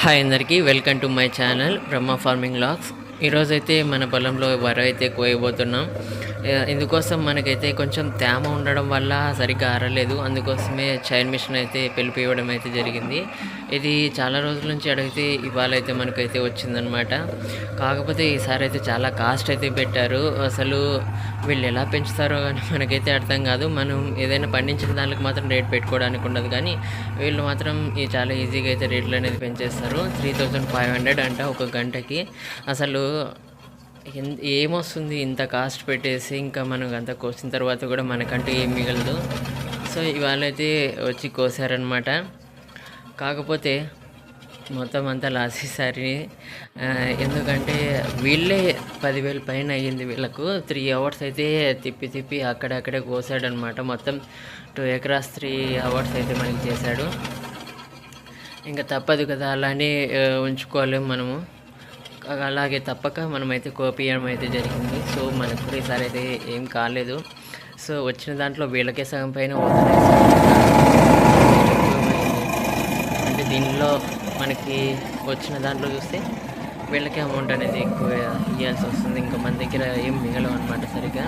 Hi అందరికీ welcome to my channel Brahma farming logs. ఈరోజైతే మన పొలంలో వరి అయితే కోయబోతున్నాం. ఇందుకోసం మనకైతే కొంచెం తేమ ఉండడం వల్ల సరిగ్గా ఆరలేదు అందుకోసమే చైల్డ్ మిషన్ అయితే పిలిపివ్వడం అయితే జరిగింది. ఇది చాలా రోజుల నుంచి అడిగితే ఇవాళ అయితే మనకైతే వచ్చిందనమాట. కాకపోతే ఈసారి అయితే చాలా కాస్ట్ అయితే పెట్టారు. అసలు వీళ్ళు ఎలా పెంచుతారో కానీ మనకైతే అర్థం కాదు. మనం ఏదైనా పండించిన దానికి మాత్రం రేట్ పెట్టుకోవడానికి ఉండదు. కానీ వీళ్ళు మాత్రం ఈ చాలా ఈజీగా అయితే రేట్లు అనేది పెంచేస్తారు. త్రీ థౌజండ్ ఫైవ్ హండ్రెడ్ అంట ఒక గంటకి. అసలు ఏమొస్తుంది ఇంత కాస్ట్ పెట్టేసి ఇంకా మనం అంత కోసిన తర్వాత కూడా మనకంటూ ఏం మిగలదు. సో ఇవాళైతే వచ్చి కోసారనమాట కాకపోతే మొత్తం అంతా లాస్ ఈసారి ఎందుకంటే వీళ్ళే పదివేల పైన అయ్యింది వీళ్ళకు. త్రీ అవర్స్ అయితే తిప్పి తిప్పి అక్కడక్కడే కోసాడనమాట మొత్తం టూ ఎకరాస్ త్రీ అవర్స్ అయితే మనకి చేశాడు. ఇంకా తప్పదు కదా అలానే ఉంచుకోవాలి మనము. అలాగే తప్పక మనమైతే కోపియడం అయితే జరిగింది. సో మనకు కూడా ఈసారి అయితే ఏం కాలేదు. సో వచ్చిన దాంట్లో వీళ్ళకే సగం పైన అంటే దీనిలో మనకి వచ్చిన దాంట్లో చూస్తే వీళ్ళకే అమౌంట్ అనేది ఎక్కువ ఇవ్వాల్సి వస్తుంది. ఇంకా మన దగ్గర ఏం మిగలవు అనమాట సరిగ్గా.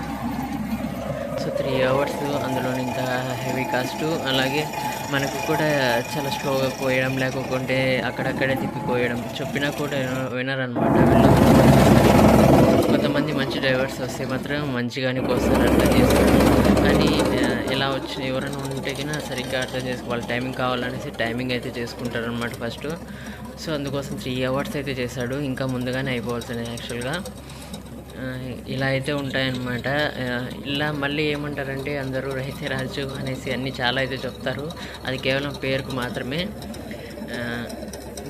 సో త్రీ అవర్స్ అందులో ఇంకా హెవీ కాస్ట్ అలాగే మనకు కూడా చాలా స్లోగా కోయడం లేకుంటే అక్కడక్కడే తిప్పి కోయడం చెప్పినా కూడా వినరనమాట. వీళ్ళు కొంతమంది మంచి డ్రైవర్స్ వస్తే మాత్రం మంచిగానే కోస్తారు అట్లా చేస్తారు కానీ ఎలా వచ్చిన ఎవరైనా ఉంటే కన్నా సరిగ్గా అర్థం చేసుకోవాలి టైమింగ్ కావాలనేసి టైమింగ్ అయితే చేసుకుంటారు అనమాట ఫస్ట్. సో అందుకోసం త్రీ అవర్స్ అయితే చేశాడు. ఇంకా ముందుగానే అయిపోవాల్సింది యాక్చువల్గా. ఇలా అయితే ఉంటాయన్నమాట. ఇలా మళ్ళీ ఏమంటారంటే అందరూ రైతే రాజు అనేసి అన్నీ చాలా అయితే చెప్తారు. అది కేవలం పేరుకు మాత్రమే.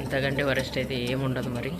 ఇంతకంటే వరస్ట్ అయితే ఏముండదు మరి.